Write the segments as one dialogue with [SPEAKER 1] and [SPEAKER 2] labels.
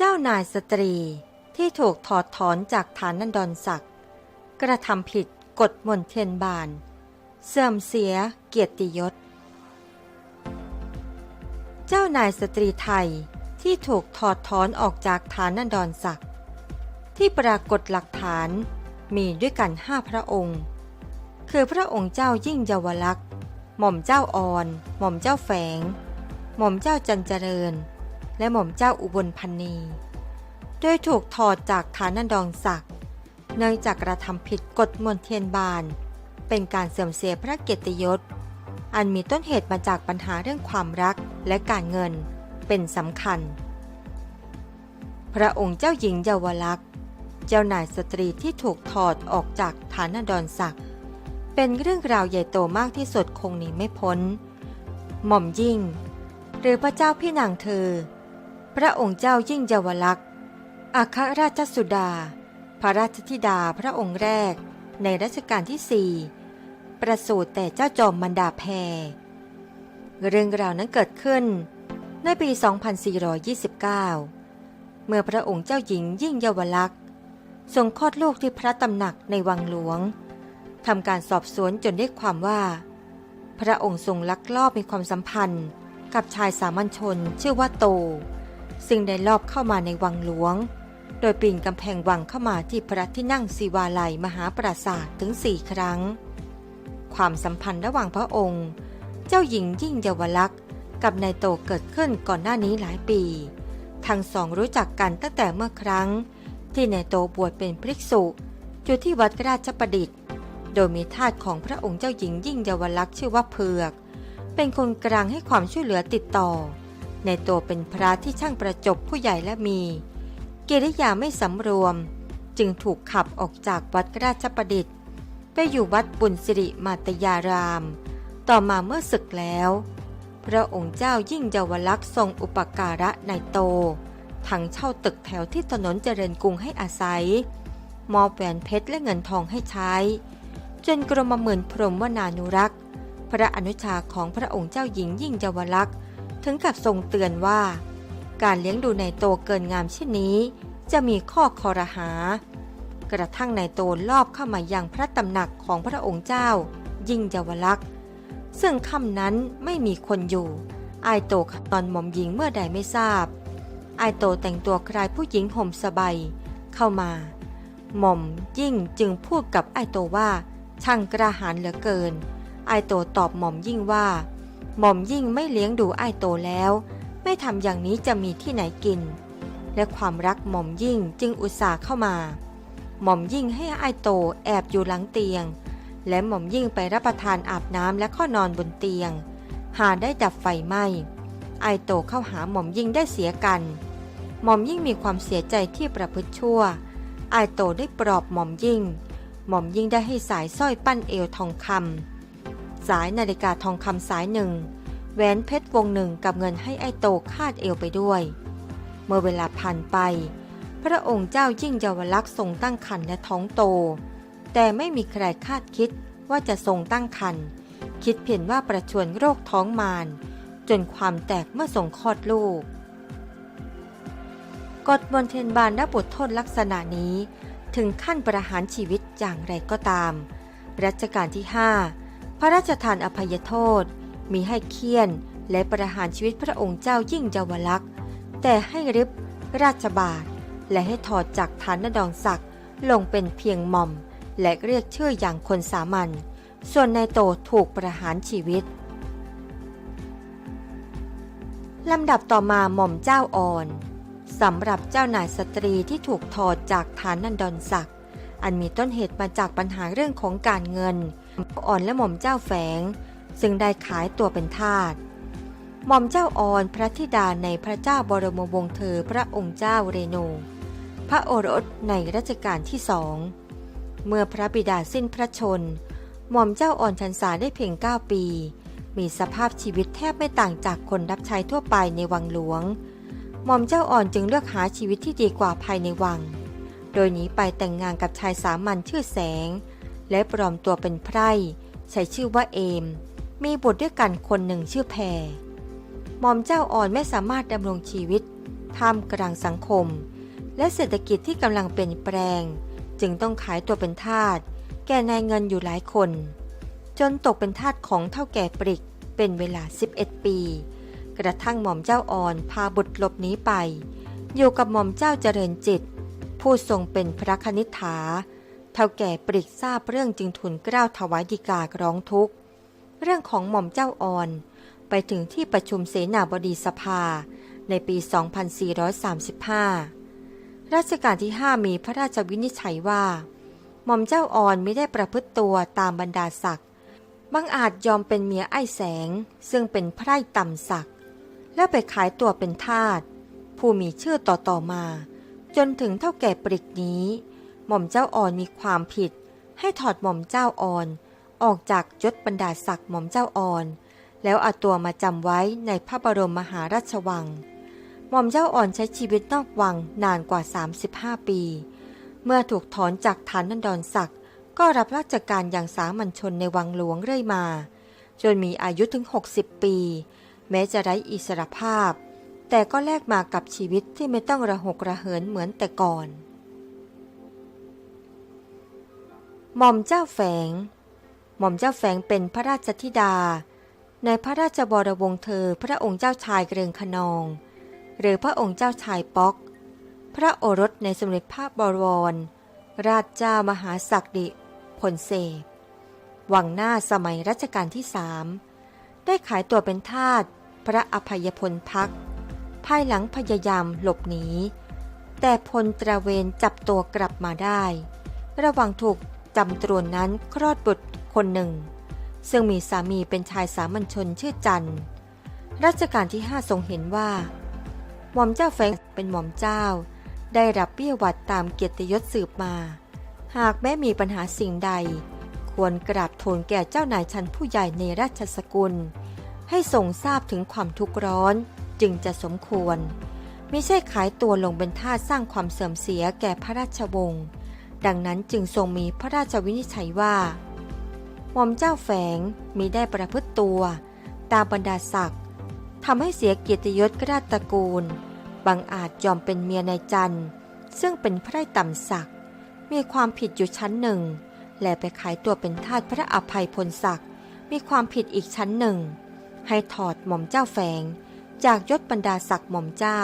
[SPEAKER 1] เจ้านายสตรีที่ถูกถอดถอนจากฐานันดรศักดิ์กระทำผิดกฎมนเทียนบาน เสื่อมเสียเกียรติยศ เจ้านายสตรีไทยที่ถูกถอดถอนออกจากฐานันดรศักดิ์ที่ปรากฏหลักฐานมีด้วยกันห้าพระองค์ คือพระองค์เจ้ายิ่งเยาวลักษณ์หม่อมเจ้าอ่อน หม่อมเจ้าแฝง หม่อมเจ้าจันเจริญ และหม่อมเจ้าอุบลพันนีโดยถูกถอดจากฐานันดรศักดิ์เนื่องจากกระทำผิดกฎมนเทียนบาน เป็นการเสื่อมเสียพระเกียรติยศ อันมีต้นเหตุมาจากปัญหาเรื่องความรักและการเงินเป็นสำคัญ พระองค์เจ้าหญิงเยาวลักษณ์ เจ้านายสตรีที่ถูกถอดออกจากฐานันดรศักดิ์เป็นเรื่องราวใหญ่โตมากที่สุดคงหนีไม่พ้น หม่อมยิ่ง หรือพระเจ้าพี่นางเธอ พระองค์เจ้ายิ่งเยาวลักษณ์อัครราชสุดา พระราชธิดาพระองค์แรก ในรัชกาลที่สี่ประสูติแต่เจ้าจอมมันดาแพรเรื่องราวนั้นเกิดขึ้น ในปี 2429 เมื่อพระองค์เจ้าหญิงยิ่งเยาวลักษณ์ทรงคลอดลูกที่พระตำหนักในวังหลวงทำการสอบสวนจนได้ความว่า พระองค์ทรงลักลอบมีความสัมพันธ์กับชายสามัญชนชื่อว่าโต ซึ่งได้ลอบเข้ามาในวังหลวง โดยปีนกำแพงวังเข้ามาที่พระที่นั่งสีวาลัยมหาปราสาทถึงสี่ครั้ง ความสัมพันธ์ระหว่างพระองค์ เจ้าหญิงยิ่งเยาวลักษณ์กับนายโตเกิดขึ้นก่อนหน้านี้หลายปี ทั้งสองรู้จักกันตั้งแต่เมื่อครั้ง ที่นายโตบวชเป็นพริกษุอยู่ที่วัดราชประดิษฐ์ โดยมีทาสของพระองค์เจ้าหญิงยิ่งเยาวลักษณ์ชื่อว่าเผือก เป็นคนกลางให้ความช่วยเหลือติดต่อ ในโตเป็นพระที่ช่างประจบผู้ใหญ่และมี กิริยาไม่สำรวม จึงถูกขับออกจากวัดราชประดิษฐ์ ไปอยู่วัดบุญสิริมาตยาราม ต่อมาเมื่อศึกแล้ว พระองค์เจ้ายิ่งเยาวลักษณ์ทรงอุปการะในโต ทั้งเช่าตึกแถวที่ถนนเจริญกรุงให้อาศัย มอบแหวนเพชรและเงินทองให้ใช้ จนกรมหมื่นพรหมวนานุรักษ์ พระอนุชาของพระองค์เจ้าหญิงยิ่งเยาวลักษณ์ ถึงกับทรงเตือนว่า การเลี้ยงดูในโตเกินงามเช่นนี้ จะมีข้อคอรหา กระทั่งในโตลอบเข้ามายังพระตำหนักของพระองค์เจ้า ยิ่งเยาวลักษณ์ซึ่งค่ำนั้นไม่มีคนอยู่ไอายโตนอนหม่อมหญิงเมื่อใดไม่ทราบไอายโตแต่งตัวคล้ายผู้หญิงห่มสบายเข้ามา หม่อมยิ่งจึงพูดกับไอายโตว่า ช่างกระหารเหลือเกิน ไอายโตตอบหม่อมยิ่งว่า หม่อมยิ่งไม่เลี้ยงดูไอายโตแล้ว ไม่ทำอย่างนี้จะมีที่ไหนกิน และความรักหม่อมยิ่งจึงอุตส่าห์เข้ามา หม่อมยิ่งให้ไอายโตแอบอยู่หลังเตียง และหม่อมยิ่งไปรับประทานอาบน้ำและข้อนอนบนเตียง หาได้ดับไฟไหม้ไอโตเข้าหาหม่อมยิ่งได้เสียกัน หม่อมยิ่งมีความเสียใจที่ประพฤติชั่ว ไอโตได้ปลอบหม่อมยิ่ง หม่อมยิ่งได้ให้สายสร้อยปั้นเอวทองคำ สายนาฬิกาทองคำสายหนึ่งแหวนเพชรวงหนึ่งกับเงินให้ไอโตคาดเอวไปด้วย เมื่อเวลาผ่านไป พระองค์เจ้ายิ่งเยาวลักษณ์ทรงตั้งครรภ์และท้องโต แต่ไม่มีใครคาดคิดว่าจะทรงตั้งครรภ์คิดเพียงว่าประชวรโรคท้องมารจนความแตกเมื่อทรงคลอดลูกกฎบนเทนบานได้บทโทษลักษณะนี้ ถึงขั้นประหารชีวิตอย่างไรก็ตาม รัชกาลที่5 พระราชทานอภัยโทษ มีให้เคี่ยนและประหารชีวิตพระองค์เจ้ายิ่งเยาวลักษณ์แต่ให้ริบราชบาทและให้ถอดจากฐานดองศักดิ์ลงเป็นเพียงหม่อม และเรียกชื่ออย่างคนสามัญส่วนนายโตถูกประหารชีวิตลำดับต่อมาหม่อมเจ้าอ่อนสำหรับเจ้านายสตรีที่ถูกถอดจากฐานนันดรศักดิ์อันมีต้นเหตุมาจากปัญหาเรื่องของการเงิน อ่อนและหม่อมเจ้าแฝง ซึ่งได้ขายตัวเป็นทาสหม่อมเจ้าอ่อนพระธิดาในพระเจ้าบรมวงศ์เธอพระองค์เจ้าเรโน พระโอรสในรัชกาลที่สองเมื่อพระบิดาสิ้นพระชน หม่อมเจ้าอ่อนชันษาได้เพียง 9 ปี มีสภาพชีวิตแทบไม่ต่างจากคนรับใช้ทั่วไปในวังหลวง หม่อมเจ้าอ่อนจึงเลือกหาชีวิตที่ดีกว่าภายในวัง โดยหนีไปแต่งงานกับชายสามัญชื่อแสง และปลอมตัวเป็นไพร่ใช้ชื่อว่าเอม มีบุตรด้วยกันคนหนึ่งชื่อแพรหม่อมเจ้าอ่อนไม่สามารถดำรงชีวิตท่ามกลางสังคม และเศรษฐกิจที่กำลังเปลี่ยนแปลง จึงต้องขายตัวเป็นทาสแก่นายเงินอยู่หลายคน จนตกเป็นทาสของเท่าแก่ปริกเป็นเวลา 11 ปี กระทั่งหม่อมเจ้าอ่อนพาบุตรหลบหนีไป อยู่กับหม่อมเจ้าเจริญจิต ผู้ทรงเป็นพระคณิษฐา ท่าแก่ปริกทราบเรื่องจึงทูลเกล้าถวายดีการ้องทุกข์ เรื่องของหม่อมเจ้าอ่อน ไปถึงที่ประชุมเสนาบดีสภาในปี 2435 รัชกาลที่ 5 มีพระราชวินิจฉัยว่า หม่อมเจ้าอ่อนไม่ได้ประพฤติตัวตามบรรดาศักดิ์บังอาจยอมเป็นเมียไอ้แสง ซึ่งเป็นไพร่ต่ำศักดิ์แล้วไปขายตัวเป็นทาสผู้มีชื่อต่อๆมา จนถึงเท่าแก่ปริกนี้ หม่อมเจ้าอ่อนมีความผิด ให้ถอดหม่อมเจ้าอ่อน ออกจากยศบรรดาศักดิ์หม่อมเจ้าอ่อน แล้วเอาตัวมาจำไว้ในพระบรมมหาราชวัง หม่อมเจ้าอ่อนใช้ชีวิตนอกวังนานกว่า 35 ปี เมื่อถูกถอนจากฐานนันดรศักดิ์ก็รับราชการอย่างสามัญชนในวังหลวงเรื่อยมา จนมีอายุถึง 60 ปี แม้จะไร้อิสรภาพ แต่ก็แลกมากับชีวิตที่ไม่ต้องระหกระเหินเหมือนแต่ก่อน หม่อมเจ้าแฝง หม่อมเจ้าแฝงเป็นพระราชธิดา ในพระราชบรวงเธอพระองค์เจ้าชายเกรงขนอง หรือพระองค์เจ้าชายป๊อก พระโอรสในสมเด็จพระบวรราชเจ้ามหาศักดิพลเสพวังหน้าสมัยรัชกาลที่สามได้ขายตัวเป็นทาสพระอภัยพลพัก ภายหลังพยายามหลบหนีแต่พลตระเวนจับตัวกลับมาได้ ระหว่างถูก จำตรวนนั้นคลอดบุตรคนหนึ่ง ซึ่งมีสามีเป็นชายสามัญชนชื่อจันรัชกาลที่ห้าทรงเห็นว่า หม่อมเจ้าแฟงเป็นหม่อมเจ้า ได้รับเบี้ยวัดตามเกียรติยศสืบมา หากแม้มีปัญหาสิ่งใด ควรกราบทูลแก่เจ้านายชั้นผู้ใหญ่ในราชสกุล ให้ทรงทราบถึงความทุกข์ร้อนจึงจะสมควร ไม่ใช่ขายตัวลงเป็นทาสสร้างความเสื่อมเสียแก่พระราชวงศ์ ดังนั้นจึงทรงมีพระราชวินิจฉัยว่า หม่อมเจ้าแฝงมีได้ประพฤติตัว ตามบรรดาศักดิ์ทำให้เสียเกียรติยศกราชตระกูล บางอาจยอมเป็นเมียนายจันทร์ ซึ่งเป็นไพร่ต่ำศักดิ์มีความผิดอยู่ชั้นหนึ่ง และไปขายตัวเป็นทาสพระอภัยพลศักดิ์มีความผิดอีกชั้นหนึ่ง ให้ถอดหม่อมเจ้าแฝง จากยศบรรดาศักดิ์หม่อมเจ้า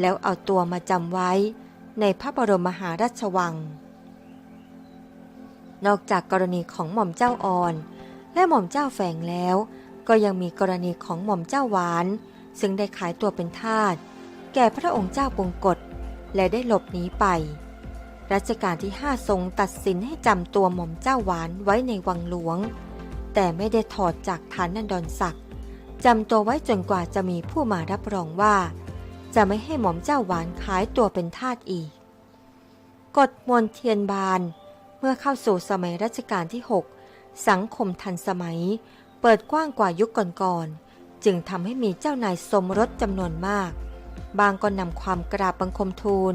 [SPEAKER 1] แล้วเอาตัวมาจำไว้ในพระบรมมหาราชวัง นอกจากกรณีของหม่อมเจ้าอ่อน และหม่อมเจ้าแฝงแล้ว ก็ยังมีกรณีของหม่อมเจ้าหวาน ซึ่งได้ขายตัวเป็นทาสแก่พระองค์เจ้าปงกฎและได้หลบหนีไป รัชกาลที่ห้าทรงตัดสินให้จำตัวหม่อมเจ้าหวานไว้ในวังหลวง แต่ไม่ได้ถอดจากฐานนันดรศักดิ์จำตัวไว้จนกว่าจะมีผู้มารับรองว่า จะไม่ให้หม่อมเจ้าหวานขายตัวเป็นทาสอีก กฎมนเทียนบาน เมื่อเข้าสู่สมัยรัชกาลที่ 6 สังคมทันสมัย เปิดกว้างกว่ายุคก่อนๆ จึงทำให้มีเจ้านายสมรสจำนวนมาก บางก็นำความกราบบังคมทูล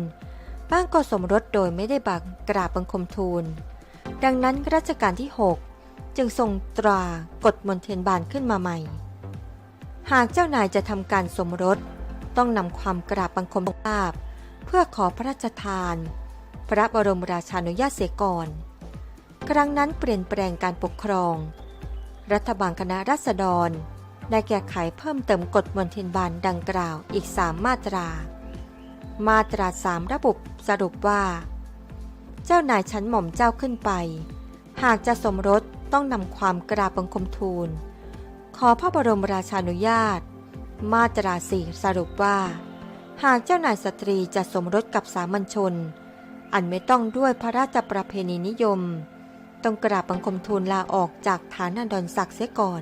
[SPEAKER 1] บางก็สมรสโดยไม่ได้บังกราบบังคมทูล ดังนั้นรัชกาลที่ 6 จึงทรงตรากฎมนเทียนบานขึ้นมาใหม่ หากเจ้านายจะทำการสมรส ต้องนำความกราบบังคมทราบเพื่อขอพระราชทาน พระบรมราชานุญาตเสียก่อน ครั้งนั้นเปลี่ยนแปลงการปกครอง รัฐบาลคณะรัษฎร ได้แก้ไขเพิ่มเติมกฎมนเทียนบานดังกล่าวอีกสามมาตรา มาตราสามระบุสรุปว่า เจ้านายชั้นหม่อมเจ้าขึ้นไป หากจะสมรสต้องนำความกราบบังคมทูล ขอพระบรมราชานุญาต มาตราสี่สรุปว่า หากเจ้านายสตรีจะสมรสกับสามัญชน อันไม่ต้องด้วยพระราชประเพณีนิยม ต้องกราบบังคมทูลลาออกจากฐานันดรศักดิ์เสียก่อน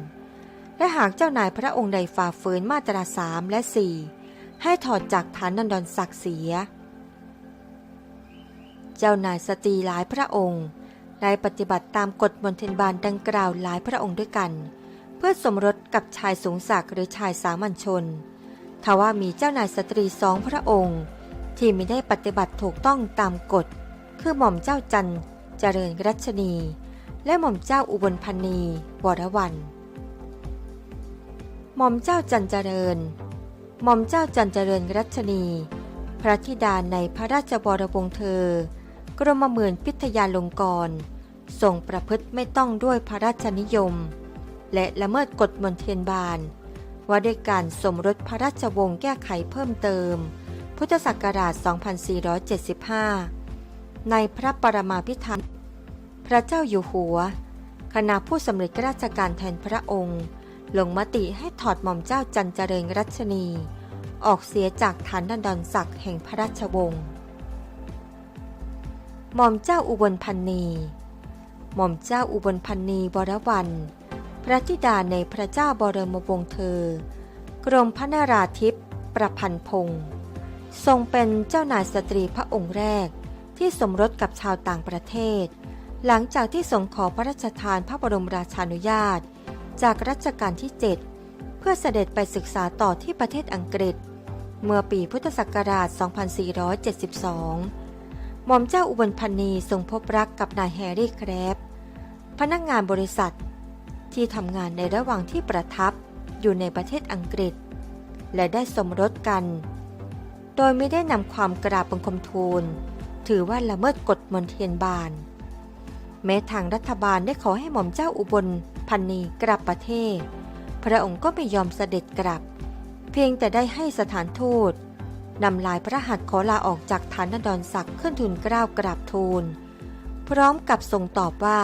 [SPEAKER 1] และหากเจ้านายพระองค์ใดฝ่าฝืนมาตราสามและสี่ให้ถอดจากฐานันดรศักดิ์เสีย เจ้านายสตรีหลายพระองค์ได้ปฏิบัติตามกฎมนเทนบานดังกล่าวหลายพระองค์ด้วยกัน เพื่อสมรสกับชายสูงศักดิ์หรือชายสามัญชนทว่ามีเจ้านายสตรีสองพระองค์ ที่ไม่ได้ปฏิบัติถูกต้องตามกฎ คือหม่อมเจ้าจันทร์เจริญรัชนี และหม่อมเจ้าอุบลพันนีวรวันหม่อมเจ้าจันเจริญ หม่อมเจ้าจันเจริญรัชนี พระธิดาในพระราชบรวงเธอ กรมหมื่นพิทยาลงกรณ์ทรงประพฤติไม่ต้องด้วยพระราชนิยม และละเมิดกฎมนเทียนบาน ว่าด้วยการสมรสพระราชวงศ์แก้ไขเพิ่มเติม พุทธศักราช 2475 ในพระปรมาภิไธยพระเจ้าอยู่หัว คณะผู้สำเร็จราชการแทนพระองค์ ลงมติให้ถอดหม่อมเจ้าจันเจริญรัชนี ออกเสียจากฐานดันดอนศักดิ์แห่งพระราชวงศ์ หม่อมเจ้าอุบลพันนี หม่อมเจ้าอุบลพันนีวรวันพระธิดาในพระเจ้าบรมวงศ์เธอ กรมพระนราธิปประพันธ์พงศ์ ทรงเป็นเจ้านายสตรีพระองค์แรก ที่สมรสกับชาวต่างประเทศ หลังจากที่ทรงขอพระราชทานพระบรมราชานุญาต จากรัชกาลที่ 7 เพื่อเสด็จไปศึกษาต่อที่ประเทศอังกฤษ เมื่อปีพุทธศักราช 2472 หม่อมเจ้าอุบลพันนีทรงพบรักกับนายแฮร์รี่แครบพนักงานบริษัท ที่ทำงานในระหว่างที่ประทับอยู่ในประเทศอังกฤษ และได้สมรสกัน โดยไม่ได้นำความกราบบังคมทูล ถือว่าละเมิดกฎมนเทียนบาน แม้ทางรัฐบาลได้ขอให้หม่อมเจ้าอุบลพันนีกลับประเทศ พระองค์ก็ไม่ยอมเสด็จกลับ เพียงแต่ได้ให้สถานทูตนำลายพระหัตถ์ขอลาออกจากฐานนดรศักดิ์ขึ้นทุนเกล้าวกราบทูล พร้อมกับทรงตอบว่า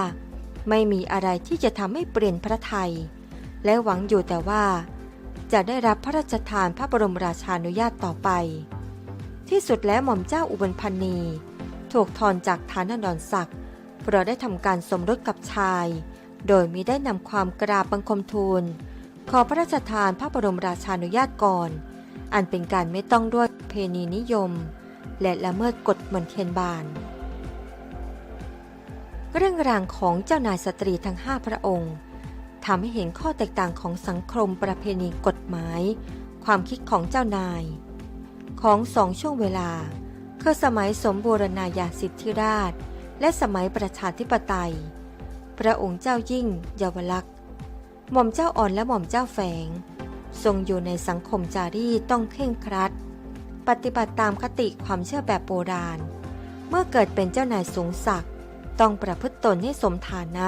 [SPEAKER 1] ไม่มีอะไรที่จะทำให้เปลี่ยนพระไทย และหวังอยู่แต่ว่า จะได้รับพระราชทานพระบรมราชานุญาตต่อไป ที่สุดแล้วหม่อมเจ้าอุบลพันนีถูกถอนจากฐานนดรศักดิ์เพราะได้ทำการสมรสกับชาย โดยมิได้นำความกราบบังคมทูล ขอพระราชทานพระบรมราชานุญาตก่อน อันเป็นการไม่ต้องด้วยเพณีนิยม และละเมิดกฎมนเทียนบาน เรื่องรางของเจ้านายสตรีทั้งห้าพระองค์ทำให้เห็นข้อแตกต่างของสังคมประเพณีกฎหมาย ความคิดของเจ้านาย ของสองช่วงเวลา คือสมัยสมบูรณาญาสิทธิราช และสมัยประชาธิปไตย พระองค์เจ้ายิ่งเยาวลักษณ์หม่อมเจ้าอ่อนและหม่อมเจ้าแฝง ทรงอยู่ในสังคมจารีตต้องเคร่งครัด ปฏิบัติตามคติความเชื่อแบบโบราณ เมื่อเกิดเป็นเจ้านายสูงศักดิ์ต้องประพฤติตนให้สมฐานะ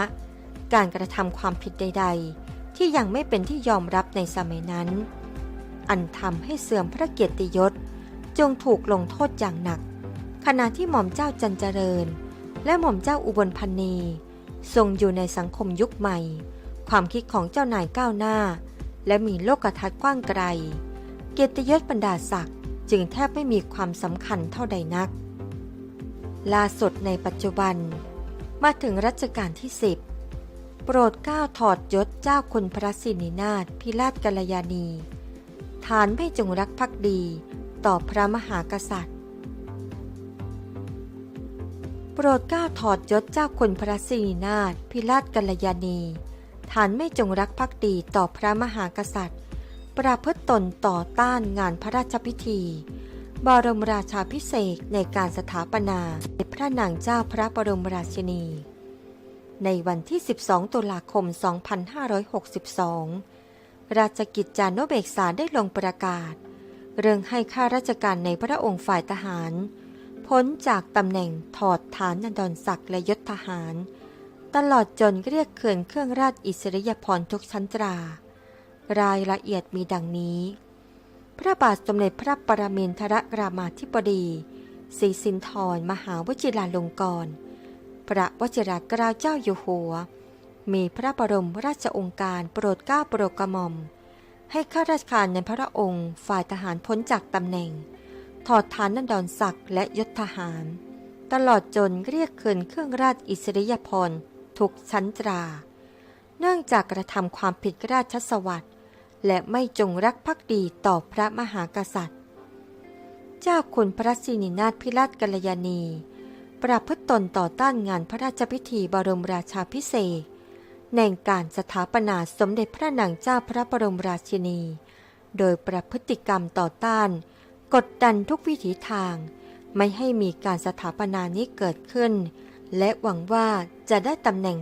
[SPEAKER 1] การกระทำความผิดใด ๆ ที่ยังไม่เป็นที่ยอมรับในสมัยนั้น อันทำให้เสื่อมพระเกียรติยศ จงถูกลงโทษอย่างหนัก ขณะที่หม่อมเจ้าจันเจริญ และหม่อมเจ้าอุบลพันนีทรงอยู่ในสังคมยุคใหม่ ความคิดของเจ้านายก้าวหน้า และมีโลกทัศน์กว้างไกล เกียรติยศบรรดาศักดิ์จึงแทบไม่มีความสำคัญเท่าใดนักล่าสุดในปัจจุบัน มาถึงรัชกาลที่ 10 โปรดเกล้าถอดยศเจ้าคุณพระสินินาถพิราชกัลยาณี ฐานไม่จงรักภักดี ต่อพระมหากษัตริย์ โปรดเกล้าถอดยศเจ้าคุณพระสินินาถพิราชกัลยาณี ฐานไม่จงรักภักดีต่อพระมหากษัตริย์ ประพฤติตนต่อต้านงานพระราชพิธี บรมราชาพิเศษในการสถาปนาพระนางเจ้าพระบรมราชินี ในวันที่ 12 ตุลาคม 2562 ราชกิจจานุเบกษาได้ลงประกาศ เรื่องให้ข้าราชการในพระองค์ฝ่ายทหาร พ้นจากตำแหน่งถอดฐานนันดรศักดิ์และยศทหาร ตลอดจนเรียกเขื่อนเครื่องราชอิสริยาภรณ์ทุกชั้นตรา รายละเอียดมีดังนี้ พระบาทสมเด็จพระปรมินทรรามาธิบดีศรีสินธรมหาวชิราลงกรณ์พระวชิรเกล้าเจ้าอยู่หัว มีพระบรมราชองค์การโปรดเกล้าโปรดกระหม่อม ให้ข้าราชการในพระองค์ฝ่ายทหารพ้นจากตำแหน่ง ถอดฐานนันดรศักดิ์และยศทหาร ตลอดจนเรียกคืนเครื่องราชอิสริยาภรณ์ทุกชั้นตรา เนื่องจากกระทำความผิดราชสวัสดิ์และไม่จงรักภักดีต่อพระมหากษัตริย์ เจ้าคุณพระสินินาถพิราชกัลยาณี ประพฤตตนต่อต้านงานพระราชพิธีบรมราชาพิเศษ ในการสถาปนาสมเด็จพระนางเจ้าพระบรมราชินี โดยประพฤติกรรมต่อต้าน กดดันทุกวิถีทาง ไม่ให้มีการสถาปนานี้เกิดขึ้น และหวังว่าจะได้ตำแหน่ง